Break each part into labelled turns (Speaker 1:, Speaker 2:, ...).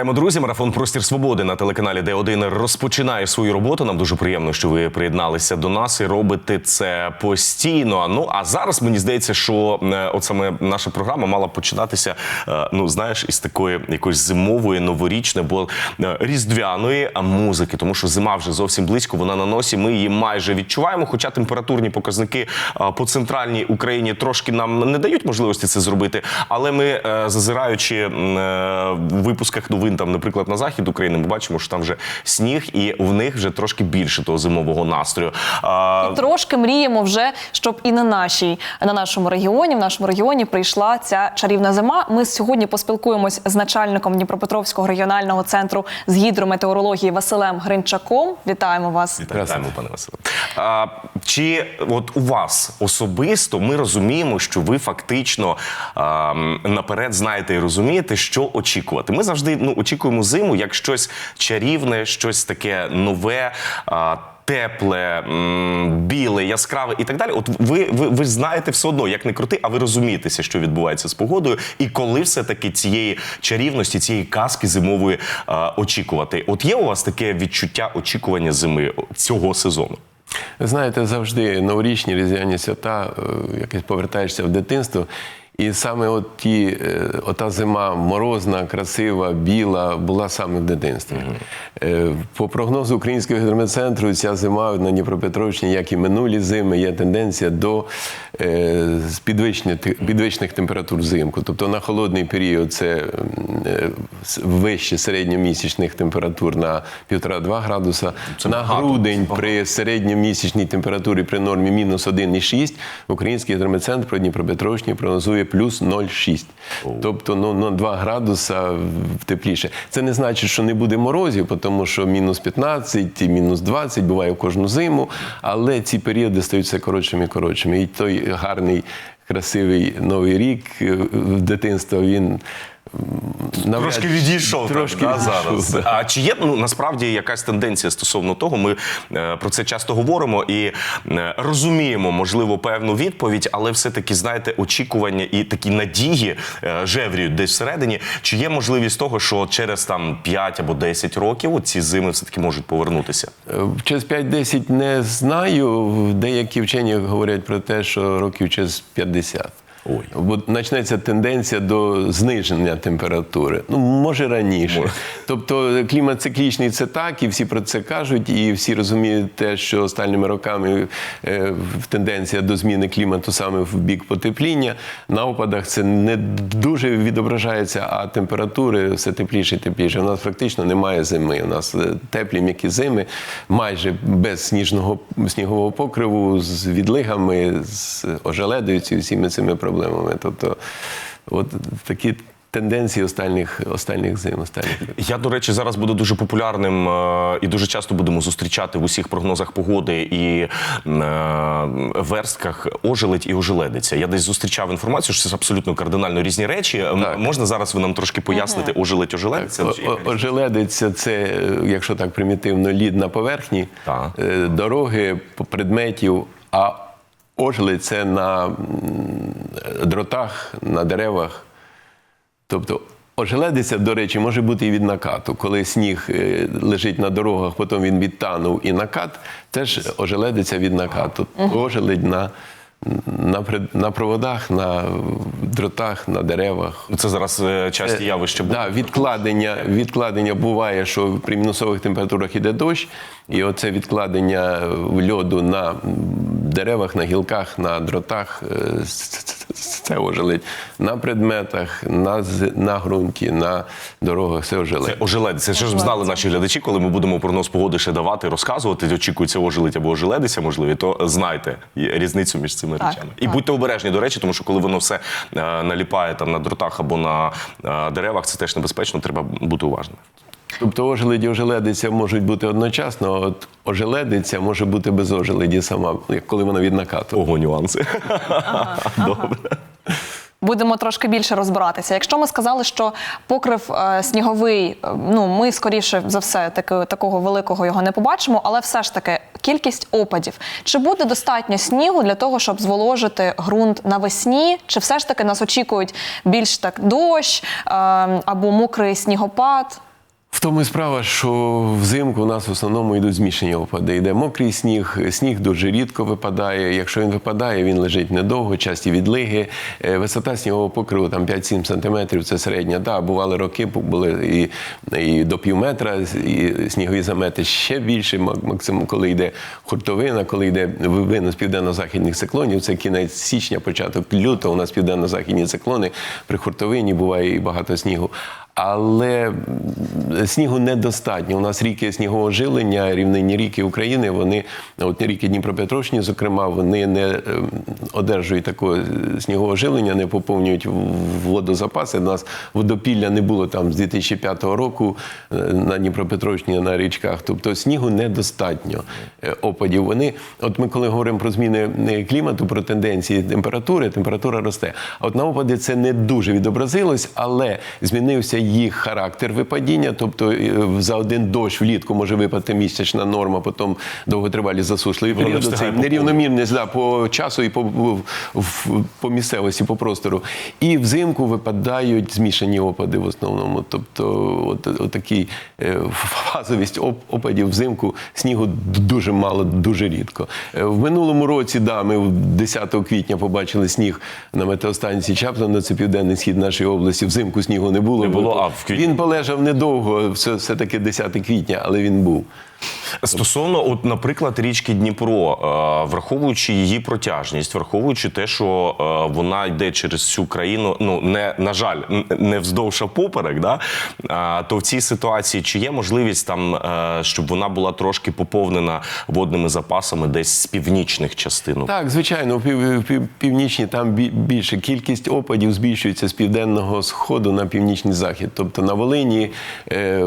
Speaker 1: Вітаємо, друзі! Марафон Простір Свободи на телеканалі Д1 розпочинає свою роботу. Нам дуже приємно, що ви приєдналися до нас і робите це постійно. Ну а зараз мені здається, що е, от саме наша програма мала починатися. е, Ну знаєш, із такої якоїсь зимової, новорічної, бо е, різдвяної музики, тому що зима вже зовсім близько. Вона на носі. Ми її майже відчуваємо. Хоча температурні показники по центральній Україні трошки нам не дають можливості це зробити. Але ми, зазираючи в випусках новин, там, наприклад, на захід України, ми бачимо, що там вже сніг, і в них вже трошки більше того зимового настрою. А,
Speaker 2: Трошки мріємо вже, щоб і на нашій на нашому регіоні, в нашому регіоні прийшла ця чарівна зима. Ми сьогодні поспілкуємось з начальником Дніпропетровського регіонального центру з гідрометеорології Василем Гринчаком. Вітаємо вас.
Speaker 1: Вітаємо, пане Василе. А, чи от у вас особисто ми розуміємо, що ви фактично а, наперед знаєте і розумієте, що очікувати? Ми завжди ну, очікуємо зиму як щось чарівне, щось таке нове. Тепле, біле, яскраве і так далі. От ви, ви, ви знаєте все одно, як не крути, а ви розумієтеся, що відбувається з погодою, і коли все-таки цієї чарівності, цієї казки зимової а, очікувати. От є у вас таке відчуття очікування зими цього сезону?
Speaker 3: Знаєте, завжди новорічні різдвяні свята, е, якось повертаєшся в дитинство. І саме от ті, е, ота зима морозна, красива, біла, була саме в дитинстві. Е, По прогнозу Українського гідрометцентру, ця зима на Дніпропетровщині, як і минулі зими, є тенденція до е, підвищених температур взимку. Тобто на холодний період це вище середньомісячних температур на 1,5-2 градуса.
Speaker 1: Це
Speaker 3: на
Speaker 1: багато,
Speaker 3: грудень при середньомісячній температурі при нормі мінус 1,6 Український гідрометцентр про Дніпропетровщині прогнозує плюс 0,6. Тобто ну, на 2 градуса тепліше. Це не значить, що не буде морозів, тому що мінус 15, і мінус 20 буває кожну зиму, але ці періоди стають все коротшими і коротшими. І той гарний, красивий новий рік е, в дитинства він. Навряд
Speaker 1: Трошки відійшов
Speaker 3: трошки
Speaker 1: так, да,
Speaker 3: відійшов,
Speaker 1: зараз.
Speaker 3: да.
Speaker 1: А чи є ну насправді якась тенденція стосовно того? Ми е, про це часто говоримо і е, розуміємо, можливо, певну відповідь, але все-таки знаєте, очікування і такі надії е, жевріють десь всередині. Чи є можливість того, що через там 5 або 10 років ці зими все таки можуть повернутися?
Speaker 3: Е, Через 5-10 не знаю. Деякі вчені говорять про те, що років через 50.
Speaker 1: Ой.
Speaker 3: Бо почнеться тенденція до зниження температури. Ну, може раніше. Тобто клімат циклічний це так, і всі про це кажуть, і всі розуміють те, що останніми роками е, тенденція до зміни клімату саме в бік потепління. На опадах це не дуже відображається, а температури все тепліше і тепліше. У нас практично немає зими. У нас е, теплі м'які зими, майже без сніжного снігового покриву, з відлигами, з ожеледою всіми цими проблемами. Тобто, от такі тенденції останніх, останніх зим, останніх.
Speaker 1: Я, до речі, зараз буду дуже популярним е, і дуже часто будемо зустрічати в усіх прогнозах погоди і е, верстках ожеледь і ожеледиця. Я десь зустрічав інформацію, що це абсолютно кардинально різні речі. М,
Speaker 3: Так.
Speaker 1: Можна зараз ви нам трошки пояснити ожеледь ожеледиця?
Speaker 3: О- Ожеледиця це, якщо так примітивно, лід на поверхні,
Speaker 1: Так.
Speaker 3: е, дороги, предметів, а ожеледь це на дротах, на деревах. Тобто ожеледиця, до речі, може бути і від накату. Коли сніг е, лежить на дорогах, потім він відтанув і накат, теж ожеледиця від накату. Ожеледь на, на, на проводах, на дротах, на деревах.
Speaker 1: Це зараз е, часті явища буде.
Speaker 3: Да, відкладення, відкладення буває, що при мінусових температурах іде дощ, і оце відкладення льоду на деревах, на гілках, на дротах, е, це ожеледь. На предметах, на, з- на ґрунті, на дорогах, це
Speaker 1: Це
Speaker 3: ожеледь.
Speaker 1: ожеледиця. Що ж знали наші глядачі, коли ми будемо прогноз погоди ще давати, розказувати, очікується ожеледь або ожеледиця, можливо, то знайте різницю між цими
Speaker 2: Так,
Speaker 1: речами. І
Speaker 2: так.
Speaker 1: будьте обережні, до речі, тому що коли воно все е, наліпає там на дротах або на е, деревах, це теж небезпечно, треба бути уважним.
Speaker 3: Тобто ожеледі ожеледиця можуть бути одночасно, а от ожеледиця може бути без ожеледі сама, як коли вона від накату.
Speaker 1: Ого, нюанси. Добре.
Speaker 2: Будемо трошки більше розбиратися. Якщо ми сказали, що покрив е, сніговий, е, ну ми скоріше за все таки такого великого його не побачимо, але все ж таки кількість опадів. Чи буде достатньо снігу для того, щоб зволожити ґрунт навесні? Чи все ж таки нас очікують більш так дощ е, або мокрий снігопад?
Speaker 3: В тому і справа, що взимку у нас в основному йдуть змішані опади. Йде мокрий сніг, сніг дуже рідко випадає. Якщо він випадає, він лежить недовго, часті відлиги. Е, Висота снігового покриву там 5-7 сантиметрів, це середня. Да, бували роки, були і, і до пів метра, і снігові замети ще більше, мак- максимум, коли йде хуртовина, коли йде винос південно-західних циклонів, це кінець січня, початок лютого, у нас південно-західні циклони. При хуртовині буває і багато снігу. Але снігу недостатньо. У нас ріки снігового жилення, рівнинні ріки України, вони, от ріки Дніпропетровщини, зокрема, вони не ем, одержують такого снігового жилення, не поповнюють водозапаси. У нас водопілля не було там з 2005 року е, на Дніпропетровщині, на річках. Тобто снігу недостатньо е, опадів. Вони, от ми коли говоримо про зміни е, клімату, про тенденції температури, температура росте. А от на опади це не дуже відобразилось, але змінився їх характер випадіння. Тобто е, за один дощ влітку може випати місячна норма, потім довготривалі засушливі періоди. Це нерівномірність да, по часу і по, по місцевості, по простору. І взимку випадають змішані опади в основному. Тобто, от, от такий е, фазовість опадів взимку снігу дуже мало, дуже рідко. Е, В минулому році, да, ми 10 квітня побачили сніг на метеостанції Чаплина, це південний схід нашої області. Взимку снігу не було.
Speaker 1: Не було, а в квітні?
Speaker 3: Він полежав недовго, все, все-таки 10 квітня, але він був.
Speaker 1: Стосовно, от, наприклад, річки Дніпро, е, враховуючи її протяжність, враховуючи те, що е, вона йде через всю країну, ну не на жаль, не вздовж а поперек, да? то в цій ситуації чи є можливість там, е, щоб вона була трошки поповнена водними запасами десь з північних частин?
Speaker 3: Так, звичайно, в пів, в пів- північні там бі- більше кількість опадів збільшується з південного сходу на північний захід. Тобто на Волині, е,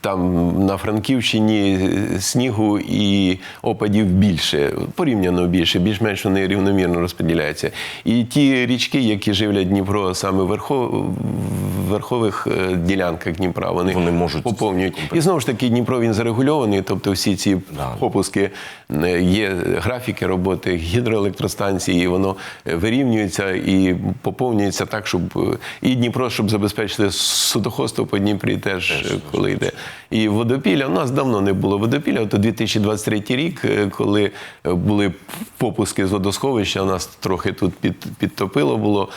Speaker 3: там на Франківщині е, снігу і опадів більше, порівняно більше, більш-менш вони рівномірно розподіляються. І ті річки, які живлять Дніпро саме верхо- верхових е, ділянках Дніпра, вони,
Speaker 1: Вони можуть
Speaker 3: поповнюють. І знову ж таки, Дніпро він зарегульований, тобто всі ці
Speaker 1: Да.
Speaker 3: попуски е, є графіки роботи гідроелектростанції, і воно е, вирівнюється і поповнюється так, щоб і Дніпро, щоб забезпечити судоходство по Дніпрі, теж е, коли йде. І водопілля. У нас давно не було водопілля. То 2023 рік, коли були попуски з водосховища, у нас трохи тут під, підтопило було.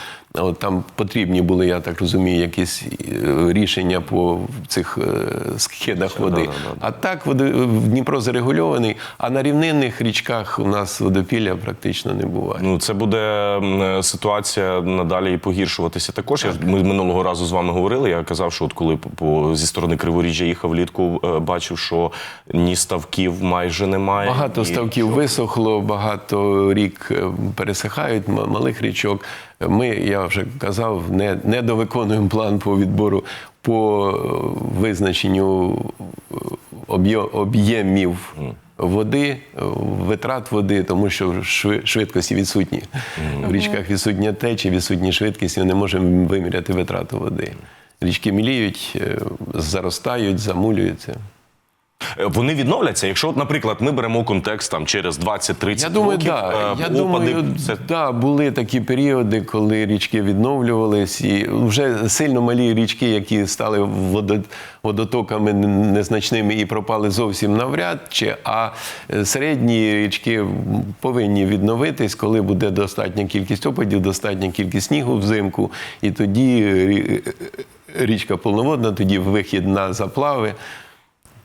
Speaker 3: Там потрібні були, я так розумію, якісь е, рішення по цих е, східах води. А так води- Дніпро зарегульований, а на рівнинних річках у нас водопілля практично не буває.
Speaker 1: Ну, це буде е, ситуація надалі і погіршуватися. Також я ми минулого разу з вами говорили. Я казав, що от коли по- зі сторони Криворіжжя їхав влітку, е, бачив, що ні ставків майже немає.
Speaker 3: Багато
Speaker 1: і
Speaker 3: ставків висохло, багато рік е, пересихають, малих річок. Ми, я вже казав, не, не довиконуємо план по відбору по визначенню е, об'ємів. Води, е, витрат води, тому що шви- швидкості відсутні. В річках відсутня течія, відсутні швидкість, ми не можемо виміряти витрату води. Річки міліють, е, заростають, замулюються.
Speaker 1: Е, Вони відновляться. Якщо, наприклад, ми беремо контекст там через 20-30
Speaker 3: Я думаю,
Speaker 1: років,
Speaker 3: да.
Speaker 1: е,
Speaker 3: Я
Speaker 1: опади,
Speaker 3: думаю,
Speaker 1: це
Speaker 3: да, були такі періоди, коли річки відновлювались, і вже сильно малі річки, які стали водо- водотоками незначними і пропали зовсім навряд чи. А е, середні річки повинні відновитись, коли буде достатня кількість опадів, достатня кількість снігу взимку, і тоді річка повноводна, тоді вихід на заплави.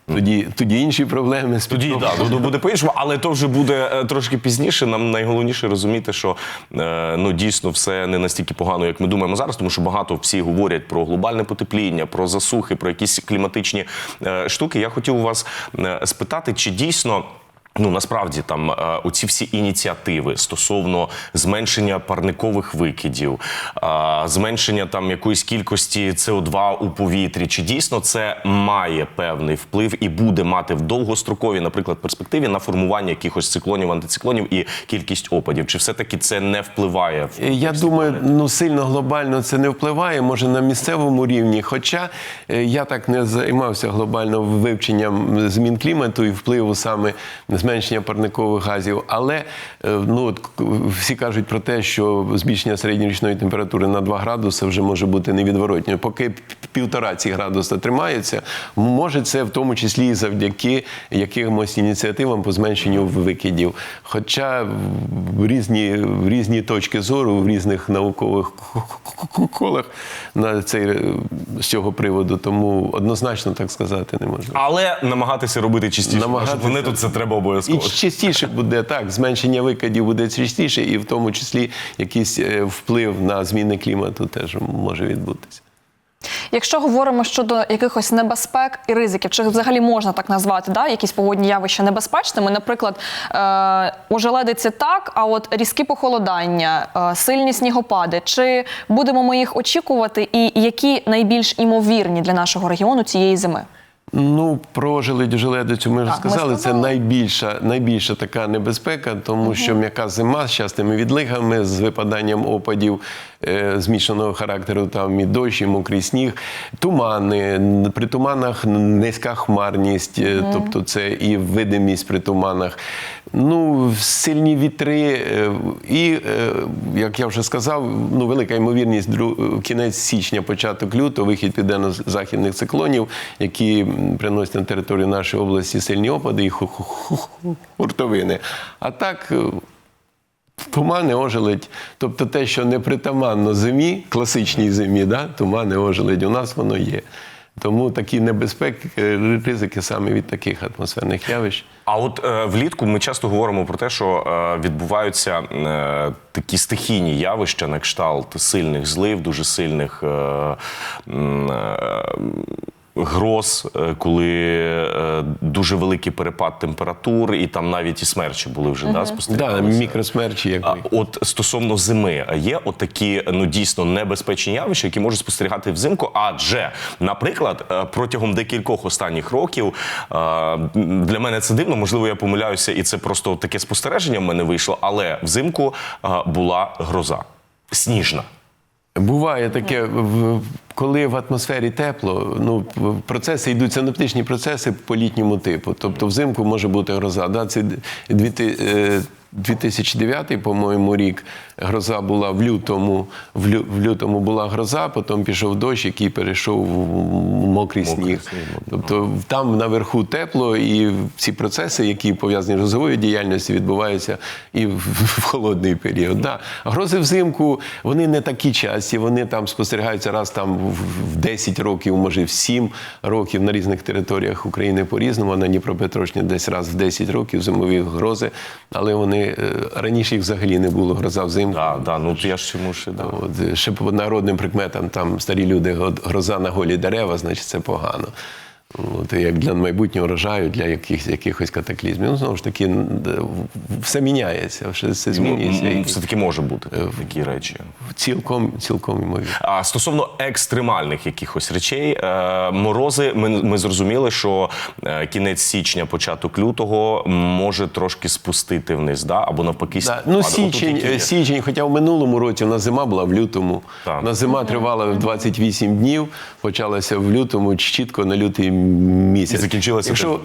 Speaker 3: Тоді, тоді інші проблеми
Speaker 1: Тоді да, ну, буде по-іншому, але то вже буде е, трошки пізніше. Нам найголовніше розуміти, що е, ну дійсно все не настільки погано, як ми думаємо зараз, тому що багато всі говорять про глобальне потепління, про засухи, про якісь кліматичні е, штуки. Я хотів у вас спитати, чи дійсно. Ну насправді там е, оці всі ініціативи стосовно зменшення парникових викидів, е, зменшення там якоїсь кількості СО2 у повітрі, чи дійсно це має певний вплив і буде мати в довгостроковій, наприклад, перспективі на формування якихось циклонів, антициклонів і кількість опадів? Чи все таки це не впливає? в
Speaker 3: Я думаю, ну сильно глобально це не впливає, може на місцевому рівні. Хоча е, я так не займався глобально вивченням змін клімату і впливу саме зменшення парникових газів. Але е, ну от всі кажуть про те, що збільшення середньорічної температури на 2 градуси вже може бути невідворотньо. Поки півтора ці градуса тримається, може це в тому числі і завдяки якимось ініціативам по зменшенню викидів. Хоча в різні, в різні точки зору в різних наукових колах на цей е, з цього приводу, тому однозначно так сказати не можна.
Speaker 1: Але намагатися робити частіше.
Speaker 3: Намагатися.
Speaker 1: Вони тут це треба
Speaker 3: І
Speaker 1: обов'язково.
Speaker 3: частіше буде так, зменшення викидів буде частіше, і в тому числі якийсь е, вплив на зміни клімату теж може відбутися.
Speaker 2: Якщо говоримо щодо якихось небезпек і ризиків, чи взагалі можна так назвати, да, якісь погодні явища небезпечними, наприклад, е, ожеледиці так, а от різкі похолодання, е, сильні снігопади, чи будемо ми їх очікувати, і які найбільш імовірні для нашого регіону цієї зими?
Speaker 3: Ну, про желедю желедицю ми вже сказали, це найбільша, найбільша така небезпека, тому що м'яка зима з частими відлигами, з випаданням опадів змішаного характеру, там і дощ, і мокрий сніг, тумани. При туманах низька хмарність, е, тобто це і видимість при туманах. Ну, сильні вітри, е, і, е, як я вже сказав, ну, велика ймовірність кінець січня, початок лютого, вихід південно-західних циклонів, які приносять на територію нашої області сильні опади і ху- ху- ху- ху- хуртовини. А так. Тумани ожеледь, тобто те, що не притаманно зимі, класичній зимі, да? тумани ожеледь, у нас воно є. Тому такі небезпеки, е, ризики саме від таких атмосферних явищ.
Speaker 1: А от е, влітку ми часто говоримо про те, що е, відбуваються е, такі стихійні явища на кшталт сильних злив, дуже сильних. Е, е, Гроз, е, коли е, дуже великий перепад температур, і там навіть і смерчі були вже да,
Speaker 3: Да,
Speaker 1: спостерігалися.
Speaker 3: мікросмерчі, як
Speaker 1: А от стосовно зими, є от такі ну дійсно небезпечні явища, які можуть спостерігати взимку. Адже, наприклад, е, протягом декількох останніх років для мене це дивно, можливо, я помиляюся, і це просто таке спостереження в мене вийшло. Але взимку була гроза сніжна.
Speaker 3: Буває таке, коли в атмосфері тепло, ну процеси йдуть синоптичні процеси по літньому типу. Тобто взимку може бути гроза. Да, це дві ти- е, 2009, по-моєму, рік гроза була в лютому. В, лю, в лютому була гроза, потім пішов дощ, який перейшов в мокрий сніг.
Speaker 1: сніг,
Speaker 3: Тобто там наверху тепло, і ці процеси, які пов'язані з грозовою діяльністю, відбуваються і в, в холодний період. Да. Грози взимку вони не такі часті, вони там спостерігаються раз там в в 10 років, може в 7 років на різних територіях України по-різному. На Дніпропетровщині десь раз в 10 років зимові грози, але вони е, раніше їх взагалі не було гроза взимку.
Speaker 1: Да, да, ну я ж чому ще да.
Speaker 3: От, е, ще по народним прикметам, там старі люди гроза на голі дерева, значить це погано. От, як для майбутнього рожаю, для якихось, якихось катаклізмів. Ну, знову ж таки, все міняється, все, все змінюється. І
Speaker 1: все таки може бути такі речі.
Speaker 3: цілком, цілком ймовірно.
Speaker 1: А стосовно екстремальних якихось речей, е, морози, ми, ми зрозуміли, що е, кінець січня, початок лютого може трошки спустити вниз, да? або навпаки,
Speaker 3: Да, ну, січень,
Speaker 1: які
Speaker 3: е, січень, хоча в минулому році у нас зима була в лютому.
Speaker 1: Так.
Speaker 3: У нас зима тривала в 28 днів, почалася в лютому, чітко на лютий місяць.
Speaker 1: І закінчилася
Speaker 3: Якщо,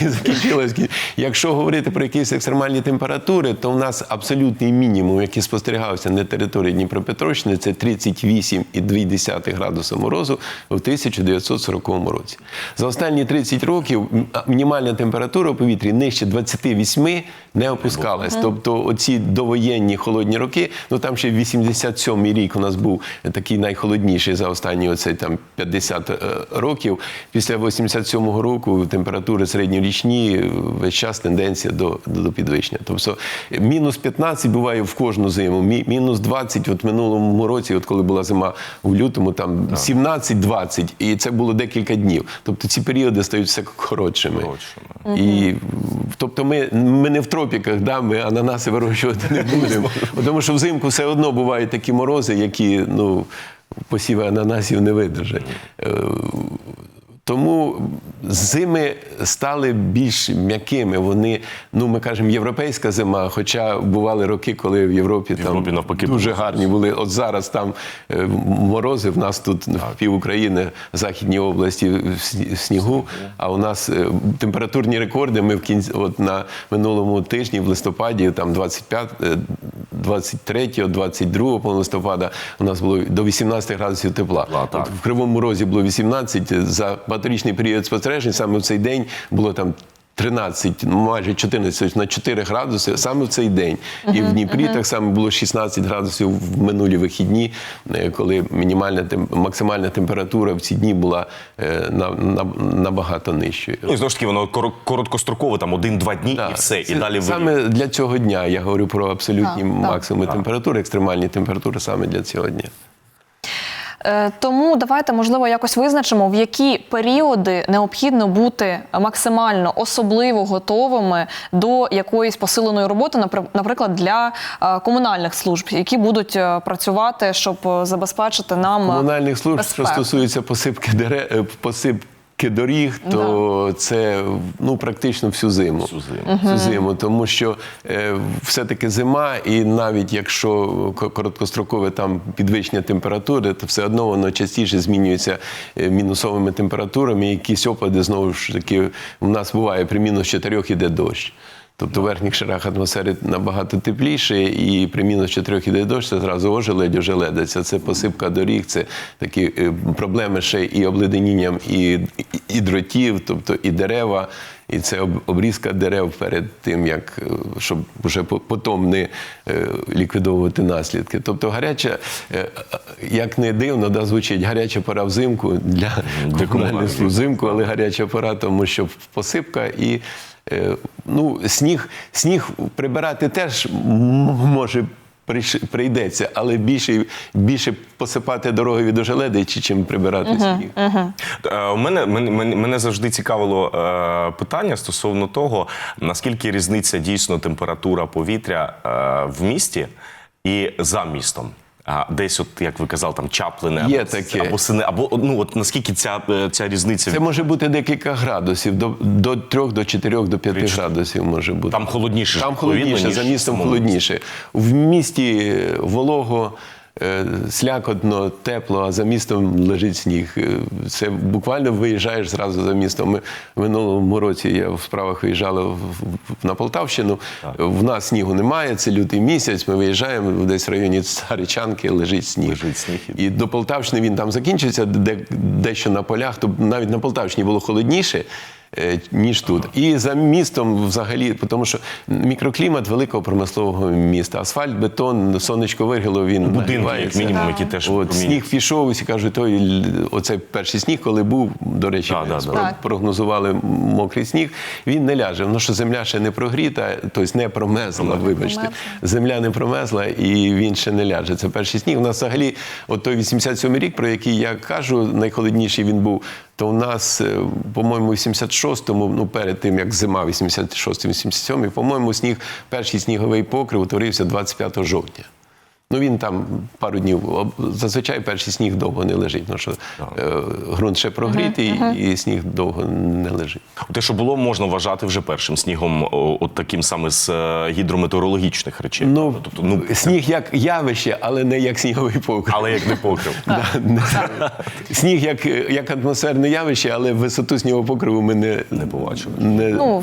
Speaker 2: І
Speaker 3: закінчилась. Якщо говорити про якісь екстремальні температури, то у нас абсолютний мінімум, який спостерігався на території Дніпропетровщини, це 38,2 градуса морозу у 1940 році. За останні 30 років мінімальна температура у повітрі нижче 28 не опускалась. Тобто оці довоєнні холодні роки, ну там ще 87-й рік у нас був такий найхолодніший за останні оцей там 50 е, років. Після після 87-го року температури середньорічні е, весь час тенденція до, до, до підвищення. Тобто мінус 15 буває в кожну зиму, мі- мінус 20, от минулому році, от коли була зима у лютому, там 17-20, і це було декілька днів. Тобто ці періоди стають все коротшими.
Speaker 1: Коротшими.
Speaker 3: І тобто ми, ми не в тропіках, да, ми ананаси вирощувати не будемо. Тому що взимку все одно бувають такі морози, які ну, посіви ананасів не видержать. Тому зими стали більш м'якими. Вони, ну ми кажемо, європейська зима, хоча бували роки, коли в Європі,
Speaker 1: Європі,
Speaker 3: там
Speaker 1: навпаки,
Speaker 3: дуже гарні були. От зараз там е, морози, в нас тут в пів України, західній області в снігу. А у нас е, температурні рекорди. Ми в кінці, от на минулому тижні, в листопаді, там 25, е, 23, 22 по листопада, у нас було до 18 градусів тепла. От в Кривому Розі було 18, за багаторічний період спостережень, саме в цей день було там 13, ну, майже 14, тобто на 4 градуси саме в цей день. І в Дніпрі так само було 16 градусів в минулі вихідні, е, коли мінімальна тем- максимальна температура в ці дні була е, на, на, набагато нижчою.
Speaker 1: Ну і знову ж таки, воно коро- короткостроково, там один-два дні, і все, і
Speaker 3: Це
Speaker 1: далі ви.
Speaker 3: саме для цього дня. Я говорю про абсолютні
Speaker 2: так.
Speaker 3: максимуми температури, екстремальні температури саме для цього дня.
Speaker 2: Е, Тому давайте, можливо, якось визначимо, в які періоди необхідно бути максимально особливо готовими до якоїсь посиленої роботи, напри- наприклад, для е, комунальних служб, які будуть е, працювати, щоб забезпечити нам
Speaker 3: комунальних служб, що стосується посипки дерев, посипки доріг, то це ну практично всю зиму.
Speaker 1: Всю зиму.
Speaker 3: Всю зиму, тому що е, все-таки зима, і навіть якщо ко- короткострокове там підвищення температури, то все одно воно частіше змінюється е, мінусовими температурами. Якісь опади знову ж таки у нас буває при мінус чотирьох іде дощ. Тобто в верхніх шарах атмосфери набагато тепліше, і при мінус 4 іде дощ, це зразу ожеледь, ожеледиться. Це посипка доріг, це такі е, проблеми ще і обледенінням, і, і, і дротів, тобто і дерева. І це обрізка дерев перед тим, як е, щоб вже по- потім не е, ліквідовувати наслідки. Тобто гаряча, е, як не дивно, да, звучить гаряча пора взимку для комунальних взимку, але гаряча пора, тому що посипка і ну, сніг, сніг прибирати теж може. Прийдеться, але більше, більше посипати дороги від ожеледичі, чим прибирати сніг.
Speaker 1: Угу. У мене, мене, мене- мене завжди цікавило е, питання стосовно того, наскільки різниця дійсно температура повітря е, в місті і за містом. А десь, от як ви казали, там Чаплини
Speaker 3: Є
Speaker 1: або,
Speaker 3: таке.
Speaker 1: або сини, або ну от наскільки ця, е, ця різниця
Speaker 3: Це може бути декілька градусів, до, до 3, до 4, до 5
Speaker 1: Тричі.
Speaker 3: градусів може бути.
Speaker 1: там холодніше
Speaker 3: Там холодніше, за містом холодніше. В місті волого, слякотно, тепло, а за містом лежить сніг. Е, Це буквально виїжджаєш зразу за містом. Ми в минулому році я в справах виїжджала на Полтавщину. В нас снігу немає, це лютий місяць. Ми виїжджаємо десь в районі Царичанки лежить сніг.
Speaker 1: Лежить сніг.
Speaker 3: І до Полтавщини він там закінчився, де, дещо на полях, то навіть на Полтавщині було холодніше. Е, Ніж тут, і за містом взагалі, тому що мікроклімат великого промислового міста. Асфальт, бетон, сонечко вигріло, він
Speaker 1: будинки, як мінімум, які теж
Speaker 3: От, сніг пішов, всі кажуть, той оцей перший сніг, коли був, до речі,
Speaker 1: Да, да, да.
Speaker 3: прогнозували мокрий сніг. Він не ляже. Воно що земля ще не прогріта, тобто не промерзла, вибачте. Земля не промерзла і він ще не ляже. Це перший сніг. У нас взагалі, от той 87 рік, про який я кажу, найхолодніший він був. То у нас, е, по-моєму, в 86-му, ну перед тим як зима, 86-87, по-моєму, сніг, перший сніговий покрив утворився 25 жовтня. Ну він там пару днів. Зазвичай перший сніг довго не лежить, тому що е, ґрунт ще прогрітий, і сніг довго не лежить.
Speaker 1: Те, що було, можна вважати вже першим снігом, от таким саме з е, гідрометеорологічних речей.
Speaker 3: Ну,
Speaker 1: тобто, ну
Speaker 3: сніг як явище, але не як сніговий покрив.
Speaker 1: але як не покрив.
Speaker 3: Сніг як, як атмосферне явище, але висоту снігового покриву ми не,
Speaker 1: Не побачили.
Speaker 2: Ну,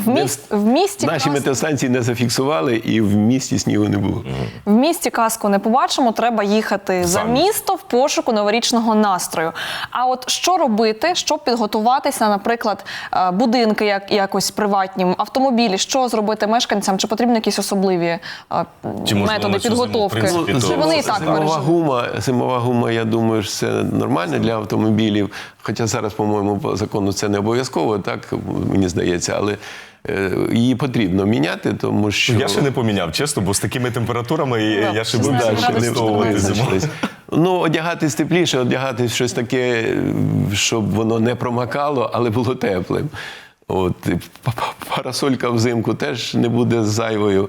Speaker 2: в, місті
Speaker 3: Наші метеостанції не зафіксували, і в місті снігу не було.
Speaker 2: в місті казку не побачили. Бачимо, треба їхати за місто в пошуку новорічного настрою. А от що робити, щоб підготуватися, наприклад, е, будинки як якось приватні, автомобілі, що зробити мешканцям? Чи потрібні якісь особливі е,
Speaker 1: Чи
Speaker 2: методи
Speaker 1: цю зиму,
Speaker 2: підготовки?
Speaker 1: принципі,
Speaker 2: Чи
Speaker 1: то
Speaker 2: вони і так
Speaker 3: зимова гума, зимова гума, я думаю, що це нормально для автомобілів. Хоча зараз, по-моєму, по закону це не обов'язково, так мені здається, але її потрібно міняти, тому що
Speaker 1: Я ще не поміняв, чесно, бо з такими температурами я- я ще буду далі зиму.
Speaker 3: Ну, одягатись тепліше, одягатись щось таке, щоб воно не промакало, але було теплим. От, парасолька взимку теж не буде зайвою.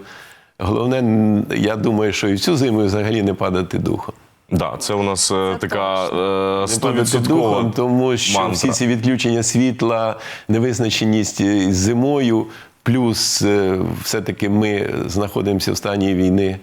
Speaker 3: Головне, я думаю, що і в цю зиму взагалі не падати духом.
Speaker 1: Да, це у нас е, така е,
Speaker 3: духом,
Speaker 1: 100%
Speaker 3: тому що
Speaker 1: мантра.
Speaker 3: всі ці відключення світла, невизначеність із зимою, плюс е, все-таки ми знаходимося в стані війни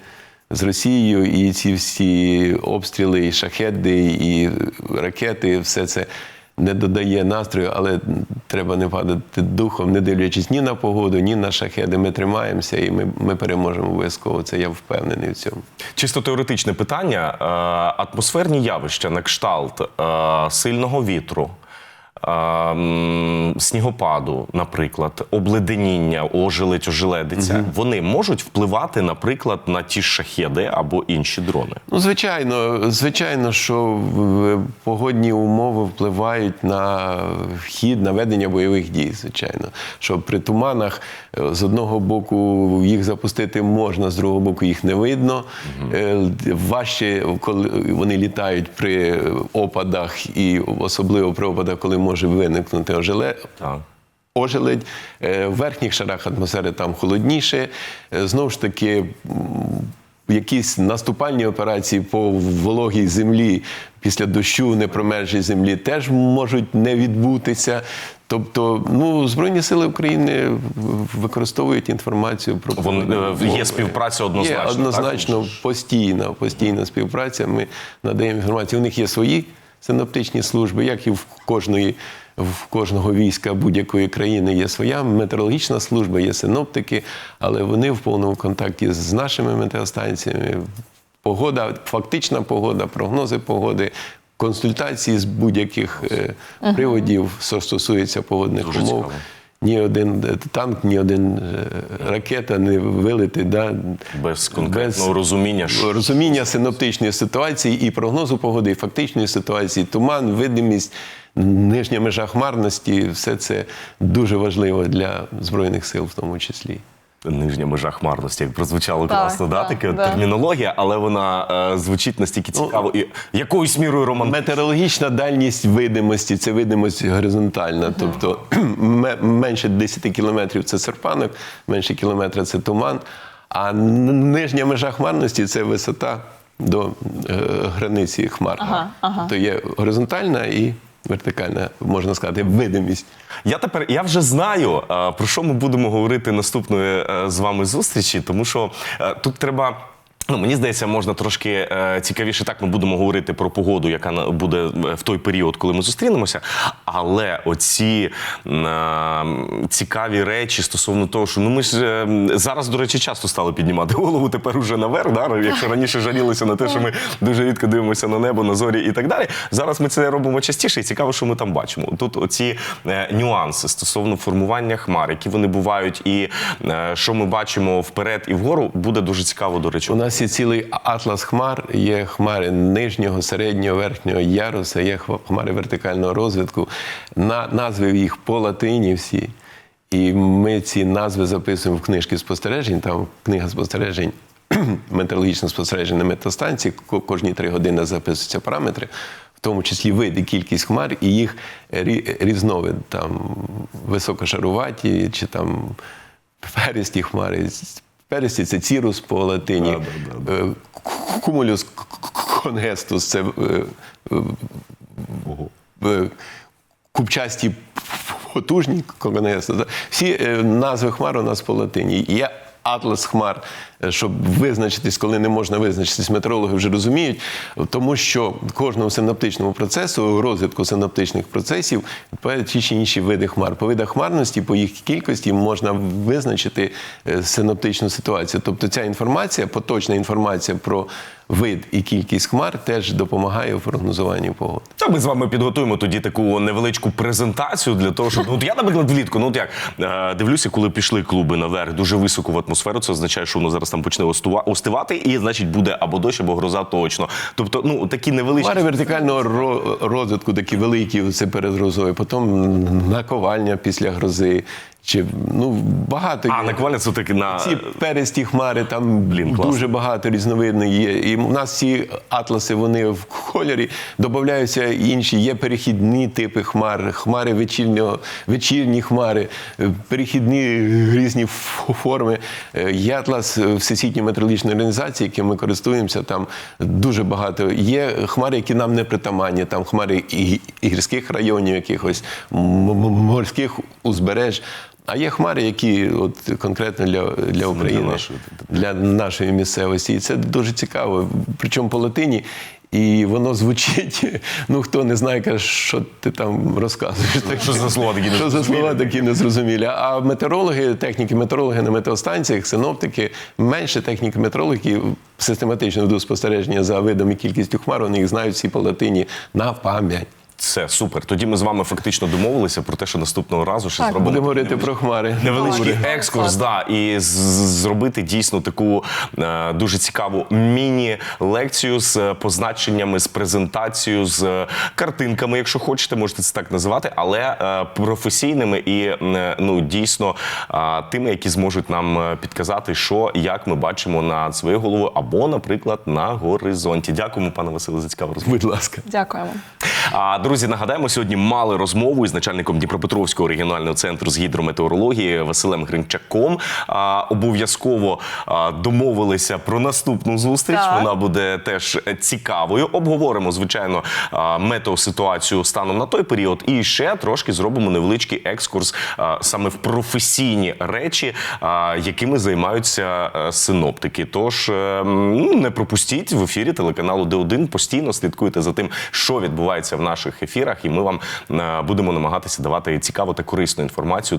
Speaker 3: з Росією, і ці всі обстріли, і шахеди, і ракети, все це не додає настрою, але треба не падати духом, не дивлячись ні на погоду, ні на шахеди. Ми тримаємося і ми, ми переможемо обов'язково. Це я впевнений в цьому.
Speaker 1: Чисто теоретичне питання. Е, Атмосферні явища на кшталт е, сильного вітру, снігопаду, наприклад, обледеніння, ожеледь, ожеледиця, вони можуть впливати, наприклад, на ті ж шахеди або інші дрони.
Speaker 3: Ну, звичайно, звичайно, що погодні умови впливають на хід, на ведення бойових дій. Звичайно, що при туманах е, з одного боку їх запустити можна, з другого боку їх не видно. Е, Важче, коли вони літають при опадах, і особливо при опадах, коли може виникнути ожеле,
Speaker 1: Так.
Speaker 3: ожеледь. Е, В верхніх шарах атмосфери там холодніше. Е, Знову ж таки, якісь наступальні операції по вологій землі після дощу, непромерзлій землі теж можуть не відбутися. Тобто, ну, Збройні сили України використовують інформацію про
Speaker 1: Вон, е, є співпраця однозначно,
Speaker 3: Є однозначно
Speaker 1: так?
Speaker 3: постійна, постійна співпраця. Ми надаємо інформацію. У них є свої синоптичні служби, як і в кожної. В кожного війська будь-якої країни є своя метеорологічна служба, є синоптики, але вони в повному контакті з нашими метеостанціями. Погода, фактична погода, прогнози погоди, консультації з будь-яких е, приводів, що стосується погодних
Speaker 1: Дуже
Speaker 3: умов.
Speaker 1: цікаво.
Speaker 3: Ні один е, танк, ні один е, ракета не вилетить. Да,
Speaker 1: Без конкретного розуміння, що-
Speaker 3: розуміння синоптичної ситуації і прогнозу погоди, і фактичної ситуації, туман, видимість, нижня межа хмарності все це дуже важливо для збройних сил, в тому числі.
Speaker 1: Нижня межа хмарності, як прозвучало
Speaker 2: Так,
Speaker 1: класно, да?
Speaker 2: так,
Speaker 1: така
Speaker 2: да.
Speaker 1: термінологія, але вона е, звучить настільки цікаво і якоюсь мірою романтично.
Speaker 3: Метеорологічна дальність видимості це видимость горизонтальна, тобто менше 10 кілометрів це серпанок, менше кілометра це туман. А нижня межа хмарності це висота до е, границі хмар.
Speaker 2: Ага, ага.
Speaker 3: То є горизонтальна і вертикальна, можна сказати, видимість.
Speaker 1: Я тепер я вже знаю е, про що ми будемо говорити наступної е, з вами зустрічі, тому що е, тут треба. Ну, мені здається, можна трошки е, цікавіше. Так ми будемо говорити про погоду, яка буде е, в той період, коли ми зустрінемося. Але оці е, цікаві речі стосовно того, що ну ми ж е, зараз, до речі, часто стали піднімати голову. Тепер уже наверх. Да? Якщо раніше жалілися на те, що ми дуже рідко дивимося на небо, на зорі і так далі. Зараз ми це робимо частіше, і цікаво, що ми там бачимо. Тут оці е, нюанси стосовно формування хмар, які вони бувають, і е, що ми бачимо вперед і вгору, буде дуже цікаво, до речі.
Speaker 3: У нас є цілий атлас хмар, є хмари нижнього, середнього, верхнього яруса, є хмари вертикального розвитку. На, назви їх по латині всі. І ми ці назви записуємо в книжки спостережень. Там книга спостережень, метеорологічне спостереження на метеостанції. Ко- Кожні три години записуються параметри, в тому числі вид і кількість хмар, і їх різновид. Там високошаруваті чи там перисті хмари. Перисті це цірус по латині.
Speaker 1: Да,
Speaker 3: Е, ку- Кумулюс конгестус це е, е, купчасті потужні конгестус. Всі назви хмар у нас по латині. Є атлас хмар, щоб визначитись, коли не можна визначитись, метеорологи вже розуміють, тому що кожному синаптичному процесу, розвитку синаптичних процесів, відповідають ті чи інші види хмар. По видах хмарності, по їх кількості можна визначити е, синаптичну ситуацію. Тобто ця інформація, поточна інформація про вид і кількість хмар теж допомагає в прогнозуванні погоди.
Speaker 1: Та ми з вами підготуємо тоді таку невеличку презентацію для того, щоб ну от я, наприклад, влітку. Ну от як е, дивлюся, коли пішли клуби наверх дуже високо в атмосферу. Це означає, що воно зараз там почне остивати, і значить буде або дощ, або гроза точно. Тобто, ну такі невеличкі
Speaker 3: Хмари вертикального ро- розвитку такі великі, це перед грозою, потім наковальня після грози. Чи ну багато
Speaker 1: а
Speaker 3: є.
Speaker 1: накваля це таки на
Speaker 3: Ці пересті хмари, там
Speaker 1: Блін, класно.
Speaker 3: дуже багато різновидних є. І в нас ці атласи вони в кольорі додаються інші. Є перехідні типи хмар, хмари вечірнього, вечірні хмари, е, перехідні різні форми. Е, Є атлас е, Всесвітньої метеорологічної організації, яким ми користуємося. Там дуже багато. Є хмари, які нам не притаманні. Там хмари і, гірських районів, якихось морських узбереж. А є хмари, які от конкретно для, для України,
Speaker 1: нашої,
Speaker 3: для нашої місцевості. І це дуже цікаво. Причому по латині. І воно звучить. Ну хто не знає, каже, що ти там розказуєш. Так,
Speaker 1: Що за слова такі
Speaker 3: Що за слова такі незрозумілі? А метеорологи, техніки метеорологи на метеостанціях, синоптики, менше техніки метеорологи, систематично ведуть спостереження за видом і кількістю хмар, вони їх знають всі по латині на пам'ять.
Speaker 1: Це супер. Тоді ми з вами фактично домовилися про те, що наступного разу ще
Speaker 2: Так.
Speaker 1: зробимо
Speaker 3: Будемо говорити про хмари.
Speaker 1: невеличкий екскурс, да, і з- з- зробити дійсно таку е, дуже цікаву міні-лекцію з е, позначеннями, з презентацією, з е, картинками, якщо хочете, можете це так називати, але е, професійними і е, ну дійсно е, тими, які зможуть нам е, підказати, що як ми бачимо над своєю головою, або, наприклад, на горизонті. Дякуємо, пане Василе, за цікаву розмову.
Speaker 3: Будь ласка.
Speaker 2: Дякуємо.
Speaker 1: А друзі, нагадаємо, сьогодні мали розмову із начальником Дніпропетровського регіонального центру з гідрометеорології Василем Гринчаком. Обов'язково домовилися про наступну зустріч.
Speaker 2: Так.
Speaker 1: Вона буде теж цікавою. Обговоримо, звичайно, метеоситуацію станом на той період. І ще трошки зробимо невеличкий екскурс саме в професійні речі, якими займаються синоптики. Тож е, ну, не пропустіть в ефірі телеканалу Д1. Постійно слідкуйте за тим, що відбувається в наших ефірах, і ми вам е, будемо намагатися давати цікаву та корисну інформацію.